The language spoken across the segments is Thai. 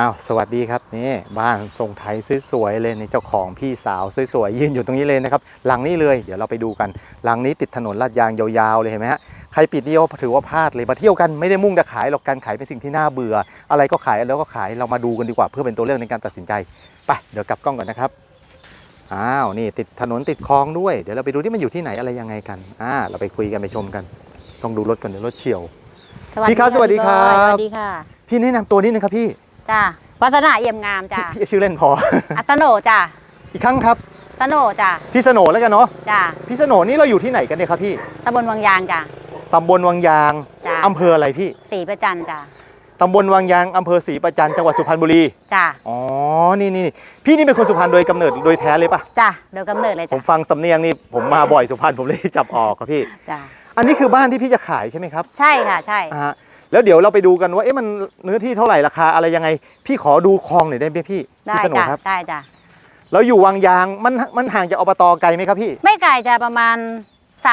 อ้าวสวัสดีครับนี่บ้านทรงไทยสวยๆเลยในเจ้าของพี่สาวสวยๆยืนอยู่ตรงนี้เลยนะครับหลังนี้เลยเดี๋ยวเราไปดูกันหลังนี้ติดถนนลาดยางยาวๆเลยเห็นไหมฮะใครปิดนี่ก็ถือว่าพลาดเลยมาเที่ยวกันไม่ได้มุ่งแต่ขายหรอกการขายเป็นสิ่งที่น่าเบื่อ อะไรก็ขายแล้วก็ขายเรามาดูกันดีกว่าเพื่อเป็นตัวเลือกในการตัดสินใจไปเดี๋ยวกลับกล้องก่อนนะครับอ้าวนี่ติดถนนติดคลองด้วยเดี๋ยวเราไปดูที่มันอยู่ที่ไหนอะไรยังไงกันอ่าเราไปคุยกันไปชมกัน ต้องดูรถก่อนเดี๋ยวรถเฉียวพี่ครับสวัสดีครับสวัสดีค่ะพี่แนะนำตัวนิดนึงครับพี่ จ้าวัฒนาเอี่ยมงามจ้าพี่ชื่อเล่นพออัสโนจ้าอีกครั้งครับสโนจ้าพี่สโหนแล้วกันเนาะจ้าพี่สโหนนี่เราอยู่ที่ไหนกันเนี่ยครับพี่ตำบลวังยางจ้าตำบลวังยางจ้ะอำเภออะไรพี่สีประจันจ้าตำบลวังยางอำเภอศรีประจันจังหวัดสุพรรณบุรีจ้าอ๋อนี่นี่นี่พี่นี่เป็นคนสุพรรณโดยกำเนิดโดยแท้เลยปะจ้าโดยกำเนิดเลยผจ้ามฟังสำเนียงนี่ผมมาบ่อยสุพรรณผมเลยจับออกครับพี่จ้าอันนี้คือบ้านที่พี่จะขายใช่ไหมครับ ใช่ค่ะใช่อ่าฮะ แล้วเดี๋ยวเราไปดูกันว่าเอ๊ะมันเนื้อที่เท่าไหร่ราคาอะไรยังไง พี่ขอดูคลองหน่อยได้ไหมพี่ได้พี่สโหนจ้าครับ ได้จ้าเราอยู่วังยางมันมันห่างจากอบตไกลไหมครับพี่ไม่ไกลจ้าประมาณ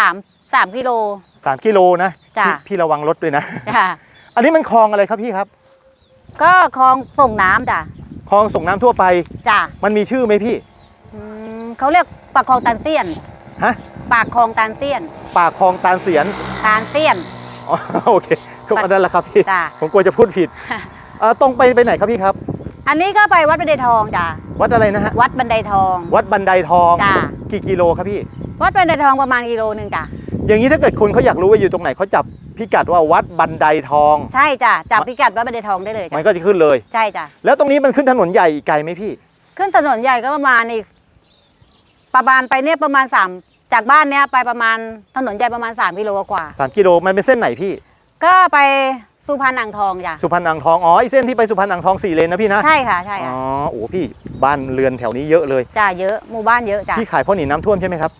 3 3กิโล สามกิโลนะจ้ะ พี่พี่ระวังรถด้วยนะ จ้าอันนี้มันคลองอะไรครับพี่ครับก็คลองส่งน้ำจ้าคลองส่งน้ำทั่วไป จ้ามันมีชื่อไหมพี่อืมเขาเรียกปากคลองตันเตี้ยน ฮะปากคลองตันเตี้ยนปากคลองตาลเสียนตาลเตี้ยนอ๋อโอเค ก็อันนั้นแหละครับพี่จ้ะ ผมกลัวจะพูดผิดเอ่อตรงไปไปไหนครับพี่ครับ อันนี้ก็ไปวัดบันไดทองจ้าวัดอะไรนะฮะวัดบันไดทอง วัดบันไดทองจ้ะ กี่กิโลครับพี่ วัดบันไดทองประมาณกิโลหนึ่งจ้าอย่างนี้ถ้าเกิดคนเขาอยากรู้ว่าอยู่ตรงไหนเขาจับพิกัดว่าวัดบันไดทอง ใช่จ้ะจับพิกัดวัดบันไดทองได้เลยจ้ะมันก็จะขึ้นเลย ใช่จ้ะแล้วตรงนี้มันขึ้นถนนใหญ่ไกลไหมพี่ ขึ้นถนนใหญ่ก็ประมาณอีกประมาณไปเนี่ยประมาณสามจากบ้านเนี้ยไปประมาณถนนใหญ่ประมาณ3กิโลกว่า 3 กิโลมันเป็นเส้นไหนพี่ ก็ไปสุพรรณอ่างทองจ้ะสุพรรณอ่างทองอ๋อไอเส้นที่ไปสุพรรณอ่างทองสี่เลนนะพี่นะใช่ค่ะใช่อ๋ค่ะอโอ้พี่บ้านเรือนแถวนี้เยอะเลยจ้ะเยอะหมู่บ้านเยอะจ้ะพี่ขายเพราะหนีน้ำท่วมใช่ไหมครับ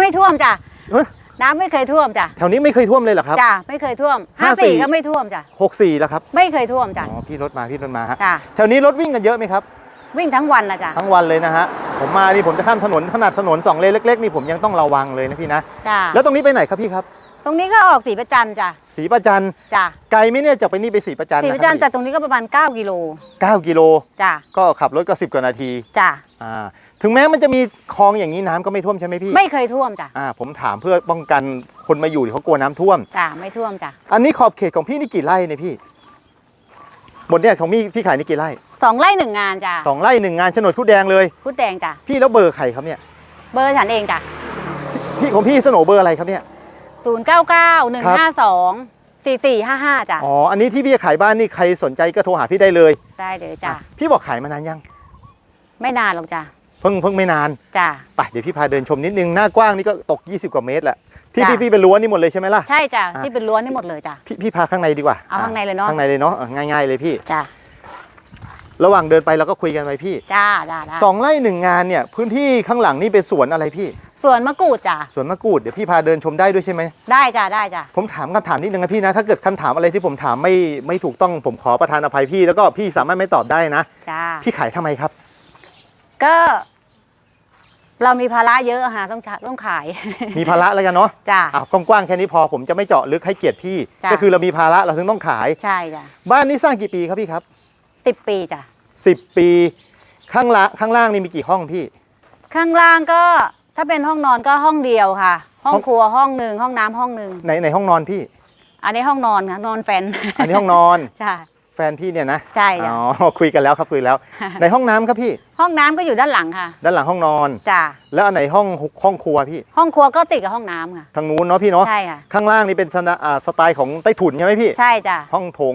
ไม่ท่วมจ้ะเอ้ยน้ำไม่เคยท่วมจ้ะแถวนี้ไม่เคยท่วมเลยเหรอครับ จ้ะไม่เคยท่วมห้าห้าสี่สี่ก็ไม่ท่วมจ้ะหกสี่แล้วครับไม่เคยท่วมจ้ะอ๋อพี่รถมาพี่รถมาฮะจ้ะแถวนี้รถวิ่งกันเยอะไหมครับ วิ่งทั้งวันนะจ้ะทั้งวันเลยนะฮะผมมานี่ผมจะข้ามถนนขนาดถนนสองเลนเล็กๆนี่ผมยังต้องระวังเลยนะพี่นะ จ้ะแล้วตรงนี้ไปไหนครับพี่ครับ ตรงนี้ก็ออกสีประจันจ้ะศรีประจันจ้ะไกลไหมเนี่ยจากไปนี่ไปศรีประจันสีประจันจากตรงนี้ก็ประมาณ 9 กิโลเก้ากิโลจ้ะก็ขับรถก็สิบกว่านาทีจ้ะอ่าถึงแม้มันจะมีคลองอย่างนี้น้ำก็ไม่ท่วมใช่ไหมพี่ ไม่เคยท่วมจ้ะอ่าผมถามเพื่อป้องกันคนมาอยู่ที่เขากลัวน้ำท่วมจ้ะไม่ท่วมจ้ะอันนี้ขอบเขตของพี่นี่กี่ไร่เนี่ยพี่บนเนี่ยของพี่พี่ขายนี่กี่ไร่สองไร่หนึ่งงานจ้ะสองไร่หนึ่งงานโฉนดผู้แดงเลยพุดแดงจ้ะพี่แล้วเบอร์ใครครับเนี่ย เบอร์ฉันเองจ้ะพี่ของพี่สโหนเบอร์อะไรครับเนี่ย 0 9 9 1 5 2 4 4 5 5จ้ะอ๋อ อันนี้ที่พี่จะขายบ้านนี่ใครสนใจก็โทรหาพี่ได้เลยได้เลยจ้ะอะพี่บอกขายมานานยัง ไม่นานหรอกจ้ะเพิ่งเพิ่งไม่นานจ้ะ ไปเดี๋ยวพี่พาเดินชมนิดนึง หน้ากว้างนี่ก็ตก 20 กว่าเมตรแหละ ที่จ้ะ พี่พี่เป็นรั้วนี่หมดเลยใช่ไหมล่ะ ใช่จ้ะอะ ที่เป็นล้วนนี่หมดเลยจ้ะ พี่พี่พาข้างในดีกว่าเอาข้างในเลยเนอะ ข้างในเลยเนาะอะง่ายๆเลยพี่ จ้ะระหว่างเดินไปเราก็คุยกันไปพี่จ้าจ้าได้สองไร่หนึ่งงานเนี่ยพื้นที่ข้างหลังนี่เป็นสวนอะไรพี่ ส่วนมะกรูดจ้ะสวนมะกรูดเดี๋ยวพี่พาเดินชมได้ด้วยใช่ไหมได้จ้ะได้จ้ะผมถามคำถามนิดนึงนะพี่นะ ถ้าเกิดคำถามอะไรที่ผมถามไม่ไม่ถูกต้องผมขอประทานอภัยพี่แล้วก็พี่สามารถไม่ตอบได้นะ จ้าพี่ขายทำไมครับ ก็ เรามีภาระเยอะอะค่ะต้องใช้ต้องขาย มีภาระแล้วกันเนาะจ้าอ้าวกว้างๆแค่นี้พอผมจะไม่เจาะลึกให้เกียรติพี่ จ้ะ ก็คือเรามีภาระเราถึงต้องขาย ใช่จ้ะบ้านนี้สร้างกี่ปีครับพี่ครับสิบปีจ้ะ10 ปีข้างละข้างล่างนี่มีกี่ห้องพี่ ข้างล่างก็ ถ้าเป็นห้องนอนก็ห้องเดียวค่ะ ห้อห้งองครัวห้องหนึ่งห้องน้ำห้องหนึ่งในในห้องนอนพี่ อันนี้ห้องนอนค่ะนอนแฟนอันนี้ห้องนอน ใช่ แฟนพี่เนี่ยนะใช่จ้ะอ๋อคุยกันแล้วครับคุยแล้ว ในห้องน้ำครับพี่ ห้องน้ำก็อยู่ด้านหลังค่ะด้านหลังห้องนอน จ้าแล้วอันไหนห้องห้องครัวพี่ ห้องครัวก็ติดกับห้องน้ำค่ะ ทางนู้นเนาะพี่เนาะใช่ค่ะ ข้างล่างนี่เป็นสนะอ่าสไตล์ของใต้ถุนใช่ไหมพี่ ใช่จ้ะห้องโถง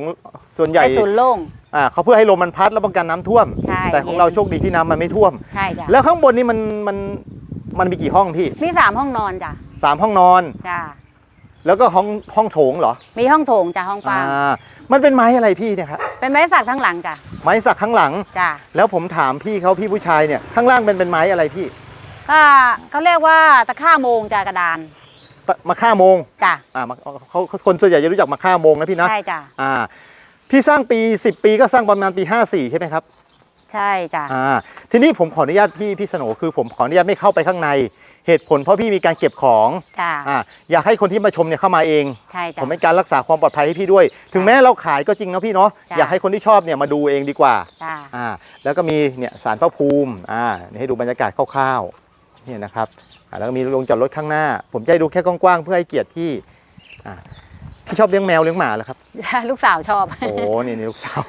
ส่วนใหญ่แต่จุนโล่ง อ่าเขาเพื่อให้ลมมันพัดแล้วป้องกันน้ำท่วม ใช่แต่ของเย็นเราโชคดีที่น้ำมันไม่ท่วม ใช่จ้ะแล้วข้างบนนี่มันมัน มันมีกี่ห้องพี่มีสามห้องนอนจ้ะสามห้องนอน จ้าแล้วก็ห้องห้องโถงเหรอมีห้องโถงจ้ะห้องฟางอ่ามันเป็นไม้อะไรพี่เนี่ยครับเป็นไม้สักทั้งหลังจ้ะไม้สักข้างหลัง จ้ะแล้วผมถามพี่เขาพี่ผู้ชายเนี่ยข้างล่างเป็นเป็นไม้อะไรพี่ก็เขาเรียกว่าตะข่าโมงจ้ะกระดานตะมะค่าโมงจ้ะอ่ามาเขาเขาคนส่วนใหญ่จะรู้จักมะค่าโมงนะพี่นะใช่จ้ะอ่าพี่สร้างปี 10 ปีก็สร้างประมาณปี 54 ใช่ไหมครับ ใช่จ้ะอ่าทีนี้ผมขออนุญาตพี่พี่สโหนคือผมขออนุญาตไม่เข้าไปข้างใน เหตุผลเพราะพี่มีการเก็บของจ้ะอ่าอยากให้คนที่มาชมเนี่ยเข้ามาเอง ใช่จ้ะผมเป็นการรักษาความปลอดภัยให้พี่ด้วย ถึงแม้เราขายก็จริงนะพี่เนาะจ้ะ อยากให้คนที่ชอบเนี่ยมาดูเองดีกว่า จ้ะอ่าแล้วก็มีเนี่ยสารพระภูมิอ่านี่ให้ดูบรรยากาศคร่าวๆเนี่ยนะครับอ่าแล้วก็มีโรงจอดรถข้างหน้า ผมจะให้ดูแค่กว้างๆเพื่อให้เกียรติพี่อ่า พี่ชอบเลี้ยงแมวเลี้ยงหมาเหรอครับ ลูกสาวชอบ โอ้นี่นี่ลูกสาว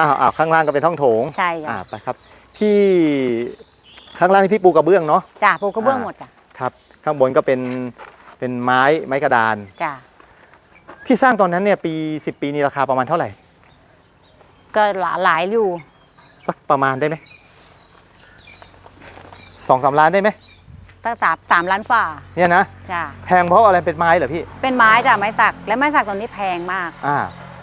อ้าวอ้าวข้างล่างก็เป็นห้องโถงใช่อ่าจ้ะไปครับ พี่ข้างล่างนี่พี่ปูกระเบื้องเนาะ จ้ะปูกระเบื้องหมดจ้ะครับ ข้างบนก็เป็นเป็นไม้ไม้กระดาน จ้ะพี่สร้างตอนนั้นเนี่ยปี 10 ปีนี้ราคาประมาณเท่าไหร่ ก็หลาหลายอยู่สักประมาณได้ไหมสองสามล้านได้ไหม ตั้งสามสามล้านฝ่าเนี่ยนะจ้ะแพงเพราะอะไรเป็นไม้เหรอพี่เป็นไม้จ้ะไม้สัก และไม้สักตัวนี้แพงมากอ่า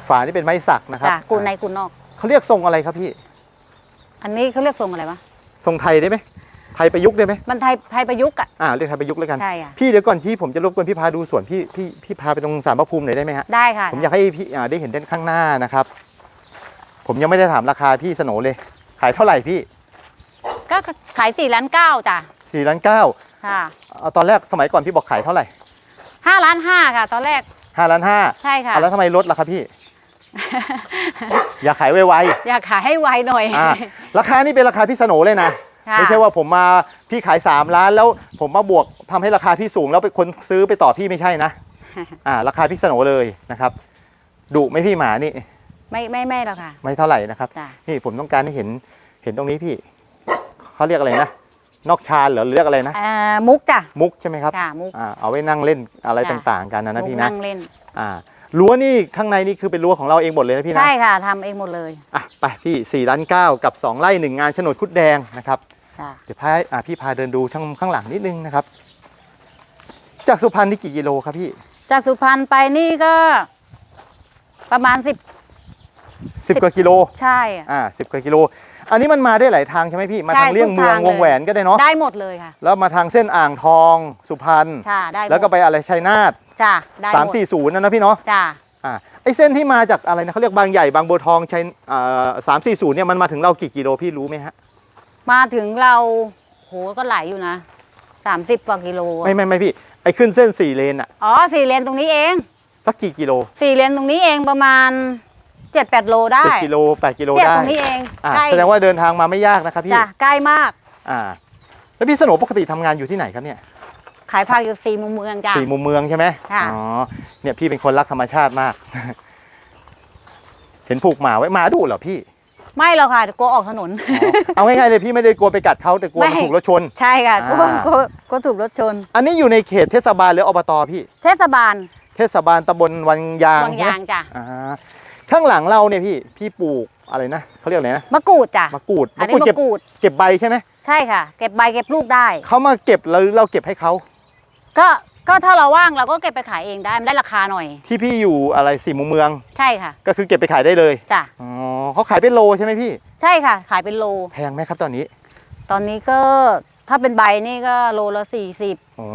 ฝานี่เป็นไม้สักนะครับจ้ะกูในกูนอก เขาเรียกทรงอะไรครับพี่ อันนี้เขาเรียกทรงอะไรวะทรงไทยได้ไหมไทยประยุกต์ได้ไหมมันไทยไทยประยุกต์อะ อ่าเรียกไทยประยุกต์แล้วกันใช่ค่ะ พี่เดี๋ยวก่อนที่ผมจะรบกวนพี่พาดูสวนพี่พี่พี่พาไปตรงสารพระภูมิหน่อยได้ไหมฮะได้ค่ะผมอยากให้พี่อ่าได้เห็นด้านข้างหน้านะครับ ผมยังไม่ได้ถามราคาพี่สโหนเลย ขายเท่าไหร่พี่ก็ขายสี่ล้านเก้าจ้ะ4ล้านเก้า ค่ะเอาตอนแรกสมัยก่อนพี่บอกขายเท่าไหร่ห้าล้านห้าค่ะ ตอนแรก5ล้านห้าใช่ค่ะแล้วทำไมลดล่ะครับพี่ อยากขายไวอยากขายให้ไวหน่อยๆอ่าราคานี่เป็นราคาพี่สโหนเลยนะค่ะไม่ใช่ว่าผมมาพี่ขาย 3 ล้านแล้วผมมาบวกทำให้ราคาพี่สูงแล้วไปคนซื้อไปต่อพี่ไม่ใช่นะอ่าราคาพี่สโหนเลยนะครับดุไหม่พี่หมานี่ ไม่ไม่ไม่หรอกค่ะ ไม่เท่าไหร่นะครับจ้ะนี่ผมต้องการให้เห็นเห็นตรงนี้พี่เขาเรียกอะไรนะ นอกชานเหรอหรือเรียกอะไรนะเอ่อมุกจ้ะ มุกใช่ไหมครับจ้ะมุกอ่าเอาไว้นั่งเล่นอะไรจ้ะ ต่างๆ กันนะนะมุกพี่นะนั่งเล่น อ่ารั้วนี่ข้างในนี่คือเป็นรั้วของเราเองหมดเลยนะพี่นะ ใช่ค่ะทำเองหมดเลยอะไปพี่4ี่ล้านเก้ากับ 2ไร่หนึ่งงานโฉนดคุดแดงนะครับ จ้ะเดี๋ยวพาอ่าพี่พาเดินดูช่างข้างหลังนิดนึงนะครับ จากสุพรรณนี่กี่กิโลครับพี่จากสุพรรณไปนี่ก็ประมาณสิบ10กว่ากิโลใช่อะอ่าสิกว่ากิโล อันนี้มันมาได้หลายทางใช่ไหมพี่มาใช่ทางเลี่ยงทุกเมืองทางวงเลยแหวนก็ได้เนาะได้หมดเลยค่ะ แล้วมาทางเส้นอ่างทองสุพรรณจ้าได้หมดแล้วก็ไปอะไรชัยนาทจ้าได้หสามมดสี่ศูนย์นะนะพี่เนาะจ้าอ่าไอเส้นที่มาจากอะไรนะเขาเรียกบางใหญ่บางบัวทองชัยอ่าสามสี่ศูนย์เนี่ยมันมาถึงเรากี่กิโลพี่รู้ไหมฮะมาถึงเราโหก็ไหลอยู่นะสามสิบกว่ากิโลอะไม่ไม่ไม่พี่ไอขึ้นเส้นสี่เลนอะอ๋อสี่เลนตรงนี้เองสักกี่กิโลสี่เลนตรงนี้เองประมาณ เจ็ดแปดโลได้เจ็ดกิโลแปดกิโลเนี่ยได้ตรงนี้เองอ่าใกล้แสดงว่าเดินทางมาไม่ยากนะครับพี่จ้ะใกล้มาก อ่า แล้วพี่สโหนปกติทำงานอยู่ที่ไหนครับเนี่ยขายผักอยู่สี่มุมเมืองจ้ะ สี่มุมเมืองใช่ไหมค่ะ อ๋อเนี่ยพี่เป็นคนรักธรรมชาติมาก เห็นผูกหมาไว้หมาดุเหรอพี่ไม่หรอกค่ะกลัวออกถนนเอาง่ายๆเลยพี่ไม่ได้กลัวไปกัดเขาแต่กลัวไม่มันถูกรถชน ใช่ค่ะกลัวอ่า กลัวกลัวถูกรถชน อันนี้อยู่ในเขตเทศบาลหรืออบตพี่ เทศบาลเทศบาลตำบลวังยางวังใช่ไหมยางจ้ะ อ่า ข้างหลังเราเนี่ยพี่พี่ปลูกอะไรนะเขาเรียกอะไรนะมะกรูดจ้ะมะกรูดอันนี้เก็บมะกรูดเก็บใบใช่ไหมใช่ค่ะ เก็บใบเก็บลูกได้เขามาเก็บแล้วเราเก็บให้เขาก็ก็ถ้าเราว่างเราก็เก็บไปขายเองได้มันได้ราคาหน่อย ที่พี่อยู่อะไรสี่มุมเมือง ใช่ค่ะ ก็คือเก็บไปขายได้เลยจ้ะอ๋อเขาขายเป็นโลใช่ไหมพี่ ใช่ค่ะ ขายเป็นโลแพงไหมครับตอนนี้ ตอนนี้ก็ถ้าเป็นใบนี่ก็โลละสี่สิบอ๋อ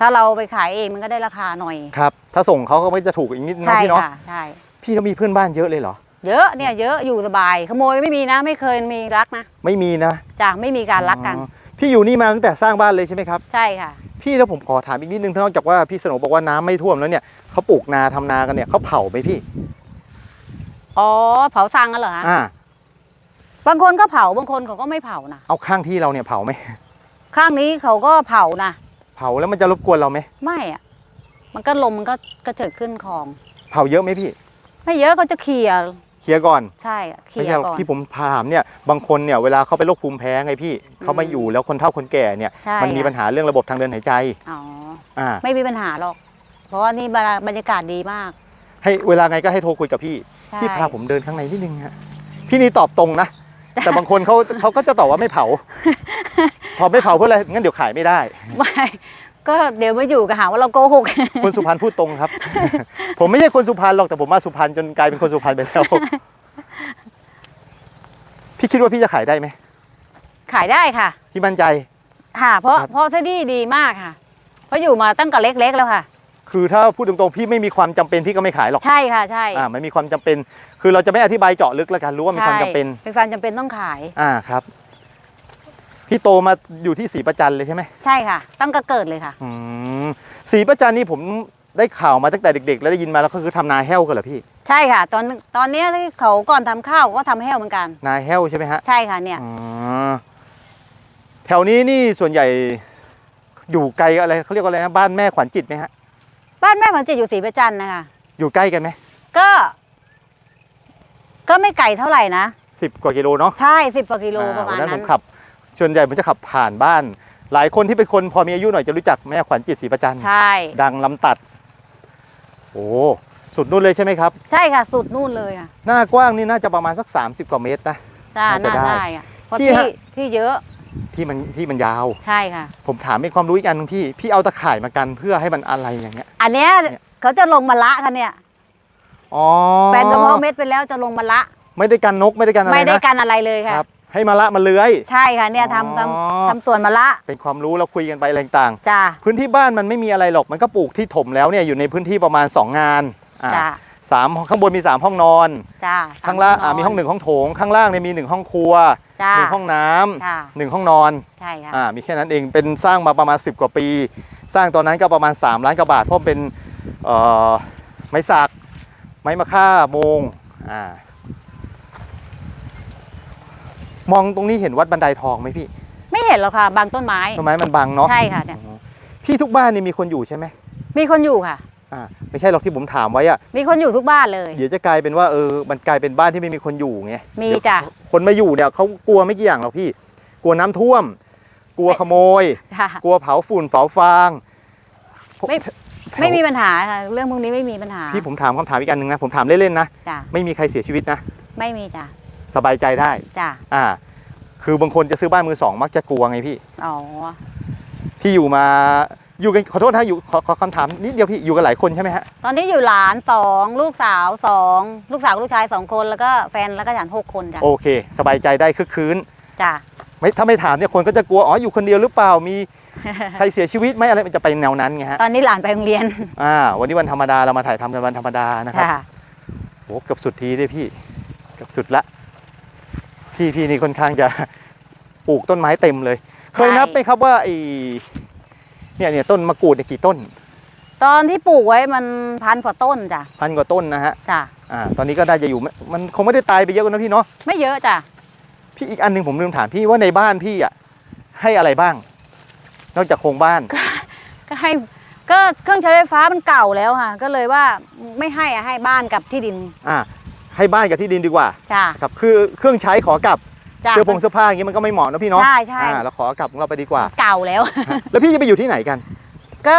ถ้าเราไปขายเองมันก็ได้ราคาหน่อยครับ ถ้าส่งเขาก็ไม่จะถูกอีกนิดนึงใช่นะพี่เนาะค่ะใช่ พี่เรามีเพื่อนบ้านเยอะเลยเหรอ เยอะเนี่ยเยอะอยู่สบาย ขโมยไม่มีนะ ไม่เคยมีรักนะไม่มีนะจ้ะไม่มีการรักกัน อ๋อพี่อยู่นี่มาตั้งแต่สร้างบ้านเลยใช่ไหมครับ ใช่ค่ะ พี่แล้วผมขอถามอีกนิดนึงนอกจากว่าพี่สนบอกว่าน้ำไม่ท่วมแล้วเนี่ยเขาปลูกนาทำนากันเนี่ยเขาเผาไหมพี่ อ๋อเผาซังกันเหรอฮะอ่า บางคนก็เผาบางคนเขาก็ไม่เผานะเอาข้างที่เราเนี่ยเผาไหม ข้างนี้เขาก็เผานะเผาแล้วมันจะรบกวนเราไหม ไม่อะมันก็ลมมันก็กระเจิดขึ้นคลอง เผาเยอะไหมพี่ ไม่เยอะก็จะเคลียร์เคลียร์ก่อนใช่อะเคลีไม่ยใช่ร์ก่อน ที่ผมถามเนี่ยบางคนเนี่ยเวลาเขาเป็นโรคภูมิแพ้ไงพี่เขามาอยู่แล้วคนเฒ่าคนแก่เนี่ย ใช่มันมีอะปัญหาเรื่องระบบทางเดินหายใจอ๋ออ่าไม่มีปัญหาหรอก เพราะว่านี่บรรยากาศดีมากให้เวลาไงก็ให้โทรคุยกับพี่ ใช่พี่พาผมเดินข้างในนิดนึงฮะพี่นี่ตอบตรงนะ แต่บางคนเขาเขาก็จะตอบว่าไม่เผา พอไม่เผาเพื่ออะไรงั้นเดี๋ยวขายไม่ได้ ไม่ ก็เดี๋ยวมาอยู่ก็หาว่าเราโกหก คนสุพรรณพูดตรงครับ ผมไม่ใช่คนสุพรรณหรอกแต่ผมมาสุพรรณจนกลายเป็นคนสุพรรณไปแล้ว พี่คิดว่าพี่จะขายได้ไหมขายได้ค่ะ พี่มั่นใจ ค่ะ เพราะครับ เพราะที่นี่ดีมากค่ะ เพราะอยู่มาตั้งแต่เล็กๆแล้วค่ะ คือถ้าพูดตรงๆ พี่ไม่มีความจำเป็นพี่ก็ไม่ขายหรอกใช่ค่ะใช่อ่าไม่มีความจำเป็น คือเราจะไม่อธิบายเจาะลึกแล้วกันรู้ว่ามีความจำเป็น ใช่มีความจำเป็นต้องขาย อ่าครับ พี่โตมาอยู่ที่ศรีประจันเลยใช่ไหมใช่ค่ะต้องกระเกิดเลยค่ะ อืมศรีประจันนี่ผมได้ข่าวมาตั้งแต่เด็ก ๆ แล้วได้ยินมาแล้วก็คือทำนาแห้วกันเหรอพี่ ใช่ค่ะ ตอนตอนเนี้ยที่เขาก่อนทำข้าวก็ทำแห้วเหมือนกัน นาแห้วใช่ไหมฮะใช่ค่ะเนี่ย อ๋อแถวนี้นี่ส่วนใหญ่อยู่ไกลอะไรเขาเรียกว่าอะไรนะบ้านแม่ขวัญจิตไหมฮะ บ้านแม่ผันจิตอยู่ศรีประจันทร์นะคะ อยู่ใกล้กันไหมก็ ก็ไม่ไกลเท่าไหร่นะ สิบกว่ากิโลเนาะใช่สิบกว่ากิโลอ่ประมาณวันนั้นผนั้นมขับ ส่วนใหญ่ผมจะขับผ่านบ้าน หลายคนที่เป็นคนพอมีอายุหน่อยจะรู้จักแม่ขวัญจิตศรีประจันทร์ใช่ ดังลำตัด โอ้สุดนู่นเลยใช่ไหมครับ ใช่ค่ะ สุดนู่นเลยค่ะหน้ากว้างนี่น่าจะประมาณสัก 30 กว่าเมตรนะ จ้าน่าจะน่าได้ได้อะเพราะพี่ที่ฮะ ที่เยอะที่มันที่มันยาว ใช่ค่ะ ผมถามเป็นความรู้อีกอันหนึงพี่ พี่เอาตะข่ายมากันเพื่อให้มันอะไรอย่างเงี้ย อันเนี้ยเนี่ย เขาจะลงมาละค่ะเนี่ย อ๋อแฟนกระเพาะเม็ดไปแล้วจะลงมาละ ไม่ได้กันนกไม่ได้กันอะไรไม่ได้นะกันอะไรเลยค่ะ ครับ ให้มาละมาเลื้อย ใช่ค่ะเนี่ยอ๋อทำทำทำสวนมาละเป็นความรู้เราคุยกันไปอะไรต่างจ้าๆพื้นที่บ้านมันไม่มีอะไรหรอกมันก็ปลูกที่ถมแล้วเนี่ยอยู่ในพื้นที่ประมาณ 2 งานอ่าจ้าสามข้างบนมี 3 ห้องนอน จ้าข้างล่างอ่ามีห้องหนึ่งห้องโถง ข้างล่างเนี่ยมีหนึ่งห้องครัวจ้า หนึ่งห้องน้ำค่ะหนึ่งห้องนอนใช่ค่ะอ่ามีแค่นั้นเองเป็นสร้างมาประมาณ 10 กว่าปี สร้างตอนนั้นก็ประมาณ 3 ล้านกว่าบาทเพราะเป็นเอ่อไม้สักไม้มะค่าโมงอ่า มองตรงนี้เห็นวัดบันไดทองไหมพี่ไม่เห็นหรอกค่ะ บางต้นไม้ ต้นไม้มันบังเนาะใช่ค่ะเนี่ยพี่ทุกบ้านนี่มีคนอยู่ใช่ไหมมีคนอยู่ค่ะ อ่าไม่ใช่หรอกที่ผมถามไว้อะมีคนอยู่ทุกบ้านเลย เดี๋ยวจะกลายเป็นว่าเออมันกลายเป็นบ้านที่ไม่มีคนอยู่ไงมีเดี๋ยวจ้ะ คนมาอยู่เนี่ยเขากลัวไม่กี่อย่างหรอกพี่ กลัวน้ำท่วม กลัวขโมย ค่ะ กลัวเผาฝุ่นเผาฟางไม่ แถวไม่มีปัญหาค่ะ เรื่องพวกนี้ไม่มีปัญหาพี่ผมถามคำถามอีกอันหนึ่งนะผมถามเล่นๆนะจ้ะไม่มีใครเสียชีวิตนะไม่มีจ้ะ สบายใจได้ จ้ะอ่า คือบางคนจะซื้อบ้านมือสองมักจะกลัวไงพี่ อ๋อ พี่อยู่มาอยู่กันขอโทษนะอยู่ขอขอคำถามนิดเดียวพี่อยู่กันหลายคนใช่ไหมฮะตอนนี้อยู่หลานสองลูกสาวสองลูกสาวกับลูกชายสองคนแล้วก็แฟนแล้วก็ฉันหกคนจ้ะโอเค สบายใจได้คึกคืนจ้ะ ไม่ถ้าไม่ถามเนี่ยคนก็จะกลัวอ๋ออยู่คนเดียวหรือเปล่ามี ใครเสียชีวิตไหมอะไรมันจะไปแนวนั้นไงฮะตอนนี้หลานไปโรงเรียนอ่าวันนี้วันธรรมดาเรามาถ่ายทำกันวันธรรมดานะครับค่ะโหเกือบสุดทีด้วยพี่เกือบสุดละ พี่พี่นี่ค่อนข้างจะปลูกต้นไม้เต็มเลย เคยนับไหมครับว่าไอเนี่ยเนี่ยต้นมะกรูดเนี่ยกี่ต้น ตอนที่ปลูกไว้มันพันฝ่าต้นจ้ะพันกว่าต้นนะฮะจ้ะอ่าตอนนี้ก็น่าจะอยู่ไม่มันคงไม่ได้ตายไปเยอะกว่านะพี่เนาะไม่เยอะจ้ะพี่อีกอันหนึ่งผมลืมถามพี่ว่าในบ้านพี่อะให้อะไรบ้าง นอกจากโครงบ้าน ก็ให้ก็เครื่องใช้ไฟฟ้ามันเก่าแล้วค่ะ ก็เลยว่าไม่ให้อะให้บ้านกับที่ดิน อ่า ให้บ้านกับที่ดินดีกว่าจ้ะ ครับคือเครื่องใช้ขอกลับจ้ะ เสื้อผงเสื้อผ้าอย่างงี้มันก็ไม่เหมาะนะพี่เนาะใช่ใช่ อ่าเราขอกลับของเราไปดีกว่า เก่าแล้ว แล้วพี่จะไปอยู่ที่ไหนกัน ก็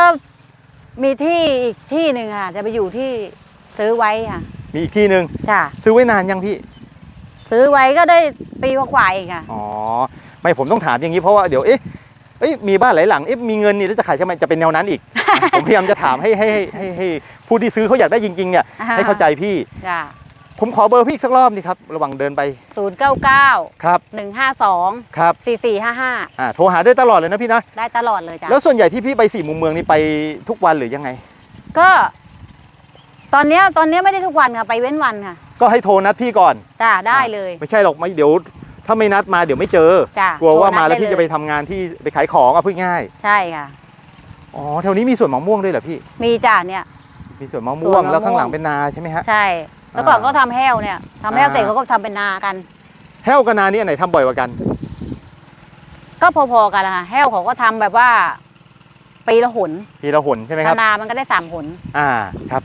มีที่อีกที่หนึ่งค่ะ จะไปอยู่ที่ซื้อไว้ค่ะมีอีกที่หนึ่งจ้ะซื้อไว้นานยังพี่ ซื้อไว้ก็ได้ปีกว่าๆเองค่ะ อ๋อ ไม่ผมต้องถามอย่างนี้เพราะว่าเดี๋ยวเอ๊ะเอ้ยมีบ้านหลายหลังเอ๊ะมีเงินนี่แล้วจะขายทำไมจะเป็นแนวนั้นอีก ผมพยายามจะถามให้ให้ให้ให้ให้ผู้ที่ซื้อเขาอยากได้จริงๆเนี่ยอ่า ให้เข้าใจพี่ จ้ะ ผมขอเบอร์พี่อีกสักรอบนี่ครับระหว่างเดินไปศูนย์เก้าเก้าครับหนึ่งห้าสองครับสี่สี่ห้าห้าอ่าโทรหาได้ตลอดเลยนะพี่นะได้ตลอดเลยจ้ะแล้วส่วนใหญ่ที่พี่ไปสี่มุมเมืองนี่ไปทุกวันหรือยังไง ก็ ตอนเนี้ยตอนเนี้ยไม่ได้ทุกวันค่ะไปเว้นวันค่ะก็ให้โทรนัดพี่ก่อน จ้ะได้เลย ไม่ใช่หรอกไม่เดี๋ยว ถ้าไม่นัดมาเดี๋ยวไม่เจอ จ้ะกลัวว่าโทรนัดมาแล้วได้พี่เลยจะไปทำงานที่ไปขายของอะพูดง่ายใช่ค่ะ อ๋อแถวนี้มีสวนมะม่วงด้วยเหรอพี่มีจ้ะเนี่ย มีสวนมะสม่ววนงมะม่วง แล้วข้างหลังเป็นนาใช่ไหมฮะใช่ แล้วก่อนอ่าก็ทำแห้วเนี่ยทำแห้วอ่าเสร็จเขาก็ทำเป็นนากัน แห้วกับนานี่อันไหนทำบ่อยกว่ากัน ก็พอๆกันละค่ะแห้วเขาก็ทำแบบว่าปีละหนพีละหนใช่ไหมคถ้ารับนามันก็ได้สามหนอ่าครับ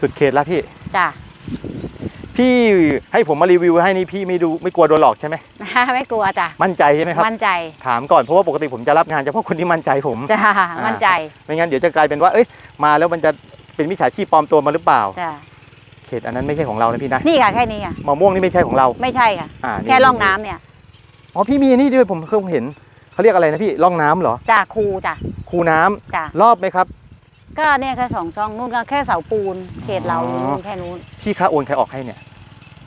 สุดเขตแล้วพี่จ้ะพี่ให้ผมมารีวิวให้นี่พี่ไม่ดูไม่กลัวโดนหลอกใช่ไหมไม่กลัวจ้ะมั่นใจใช่ไหมครับมั่นใจ ถามก่อนเพราะว่าปกติผมจะรับงานเฉพาะคนที่มั่นใจผมจ้ะมั่นใจไม่งั้นเดี๋ยวจะกลายเป็นว่าเอ้ยมาแล้วมันจะเป็นมิจฉาชีพปลอมตัวมาหรือเปล่าจ้ะเข ตอันนั้นไม่ใช่ของเรานะพี่นะนี่ค่ะแค่นี้ค่ะมะม่วงนี่ไม่ใช่ของเรา ไม่ใช่ค่ะ อ่านี่แค่ร่องน้ำเนี่ยอ๋อพี่มีอันนี่ด้วยผมเคยเห็นเขาเรียกอะไรนะพี่ร่องน้ำเหรอจ้ะคูจ้ะคูน้ำจ้ะรอบไหมครับ ก็เนี่ยแค่สองช่องนู่นก็แค่เสาปูน เขตเราอยู่นู่นแค่นู้นพี่ค่าโอนใครออกให้เนี่ย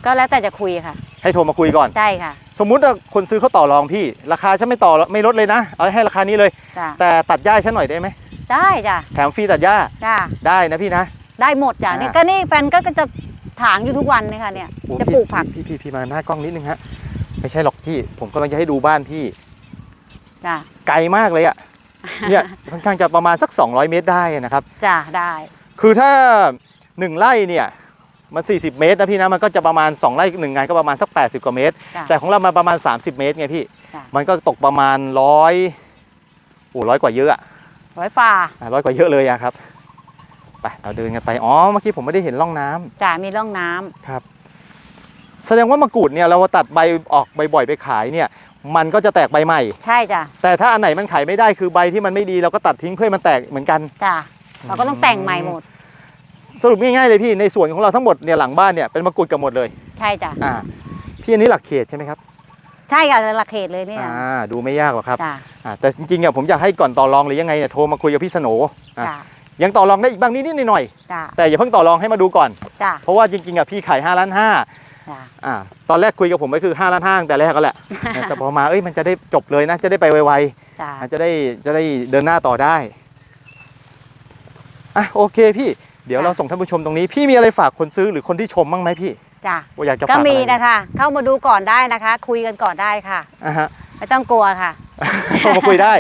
ก็แล้วแต่จะคุยค่ะ ให้โทรมาคุยก่อน ใช่ค่ะสมมุติว่าคนซื้อเขาต่อรองพี่ ราคาฉันไม่ต่อไม่ลดเลยนะ เอาให้ราคานี้เลย จ้ะแต่ตัดหญ้าให้ฉันหน่อยได้ไหมได้จ้ะแถมฟรีตัดหญ้าจ้ะได้นะพี่นะ ได้หมดจ้ะอ่านี่นี่ก็นี่แฟนก็จะถางอยู่ทุกวันเลยค่ะเนี่ยโอ้จะพี่ปลูกผักพี่พี่พี่มาหน้ากล้องนิดนึงฮะไม่ใช่หรอกพี่ ผมกำลังจะให้ดูบ้านพี่จ้ะไกลมากเลยอะเนี่ยค่อนข้างจะประมาณสัก 200 เมตรได้นะครับจ้ะได้ คือถ้า1ไร่เนี่ยมัน 40 เมตรนะพี่นะมันก็จะประมาณ 2 ไร่หนึ่งงานก็ประมาณสัก 80 กว่าเมตรจ้ะแต่ของเรามาประมาณ 30 เมตรไงพี่จ้ะมันก็ตกประมาณร้อยโอ้ร้อยกว่าเยอะอะร้อยฝ่าร้อยกว่าเยอะเลยอะครับ ไปเราเดินกันไปอ๋อเมื่อกี้ผมไม่ได้เห็นร่องน้ำจ้ะมีร่องน้ำครับ แสดงว่ามะกรูดเนี่ยเราตัดใบออกบ่อยๆไปขายเนี่ย มันก็จะแตกใบใหม่ ใช่จ้ะแต่ถ้าอันไหนมันขายไม่ได้คือใบที่มันไม่ดีเราก็ตัดทิ้งเพื่อให้มันแตกเหมือนกัน จ้ะเราก็ต้องแต่งใหม่หมด สรุปง่ายๆเลยพี่ในสวนของเราทั้งหมดเนี่ยหลังบ้านเนี่ยเป็นมะกรูดกับหมดเลยใช่จ้ะอ่าพี่อันนี้หลักเขตใช่ไหมครับใช่ค่ะหลักเขตเลยเนี่ยอ่าดูไม่ยากหรอกครับจ้ะอ่าแต่จริงๆอะผมอยากให้ก่อนต่อรองหรือยังไงเนี่ยโทรมาคุยกับพี่สโหนอะ จ้ะ ยังต่อรองได้อีกบ้างนิดๆหน่อยจ้ะๆแต่อย่าเพิ่งต่อรองให้มาดูก่อน จ้ะเพราะว่าจริงๆอะพี่ขาย5ล้านห้าจ้ะ อ่าตอนแรกคุยกับผมก็คือ5ล้านห้าตั้งแต่แรกก็แหละ แต่พอมาเอ้ยมันจะได้จบเลยนะ จะได้ไปไวๆจ้ะอาจจะได้จะได้เดินหน้าต่อได้อะโอเคพี่เดี๋ยวเราส่งท่านผู้ชมตรงนี้ พี่มีอะไรฝากคนซื้อหรือคนที่ชมบ้างไหมพี่จ้ะว่าอยากจะก็ฝากอะไรมีนะคะ เข้ามาดูก่อนได้นะคะ คุยกันก่อนได้ค่ะ อะฮะ ไม่ต้องกลัวค่ะ โทรมาคุยได้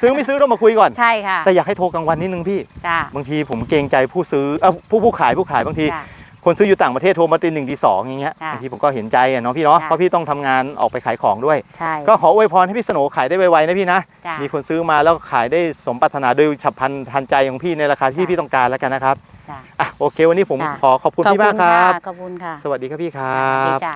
ซื้อไม่ซื้อต้องมาคุยก่อน ใช่ค่ะ แต่อยากให้โทรกลางวันนิดนึงพี่ จ้ะบางทีผมเกรงใจผู้ซื้อเออผู้ผู้ขายผู้ขายบางที จ้ะคนซื้ออยู่ต่างประเทศโทรมาตีหนึ่งตีสองอย่างเงี้ยจ้ะบางทีผมก็เห็นใจอะเนาะพี่เนาะจ้ะ เพราะพี่ต้องทำงานออกไปขายของด้วย ใช่ ก็ขออวยพรให้พี่สโหนขายได้ไวๆนะพี่นะ จ้ะมีคนซื้อมาแล้วขายได้สมปรารถนาโดยฉับพลันทันใจของพี่ในราคาที่จ้ะ พี่ต้องการแล้วกันนะครับจ้ะอะโอเค วันนี้ผมจ้ะ ขอขอบคุณพี่มากครับ ขอบคุณค่ะ สวัสดีครับพี่ครัดีบ จ้ะ